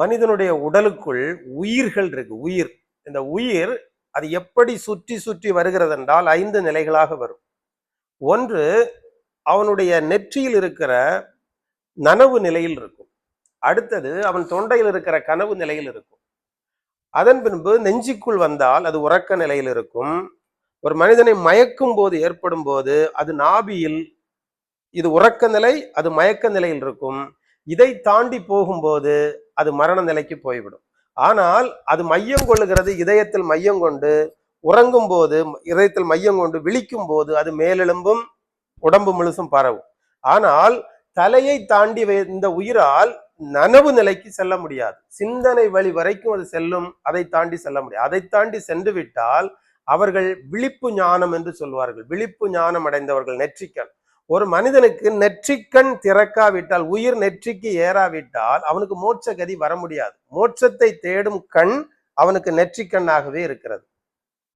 மனிதனுடைய உடலுக்குள் உயிர்கள் இருக்கு உயிர். இந்த உயிர் அது எப்படி சுற்றி சுற்றி வருகிறது என்றால் ஐந்து நிலைகளாக வரும். ஒன்று அவனுடைய நெற்றியில் இருக்கிற நனவு நிலையில் இருக்கும். அடுத்தது அவன் தொண்டையில் இருக்கிற கனவு நிலையில் இருக்கும். அதன் பின்பு நெஞ்சுக்குள் வந்தால் அது உறக்க நிலையில் இருக்கும். ஒரு மனிதனை மயக்கும் போது ஏற்படும் போது அது நாபியில் இது உறக்க நிலை அது மயக்க நிலையில் இருக்கும். இதை தாண்டி போகும்போது அது மரண நிலைக்கு போய்விடும். ஆனால் அது மையம் கொள்ளுகிறது இதயத்தில் மையம் கொண்டு உறங்கும் போது இதயத்தில் மையம் கொண்டு விழிக்கும் போது அது மேலெலும்பும் உடம்பு முழுசும் பரவும். ஆனால் தலையை தாண்டி வை- இந்த உயிரால் நனவு நிலைக்கு செல்ல முடியாது. சிந்தனை வழி வரைக்கும் அது செல்லும் அதை தாண்டி செல்ல முடியாது. அதை தாண்டி சென்று விட்டால் அவர்கள் விழிப்பு ஞானம் என்று சொல்வார்கள். விழிப்பு ஞானம் அடைந்தவர்கள் நெற்றிக்கண். ஒரு மனிதனுக்கு நெற்றிக்கண் திறக்காவிட்டால் உயிர் நெற்றிக்கு ஏறாவிட்டால் அவனுக்கு மோட்ச கதி வர முடியாது. மோட்சத்தை தேடும் கண் அவனுக்கு நெற்றிக்கண்ணாகவே இருக்கிறது.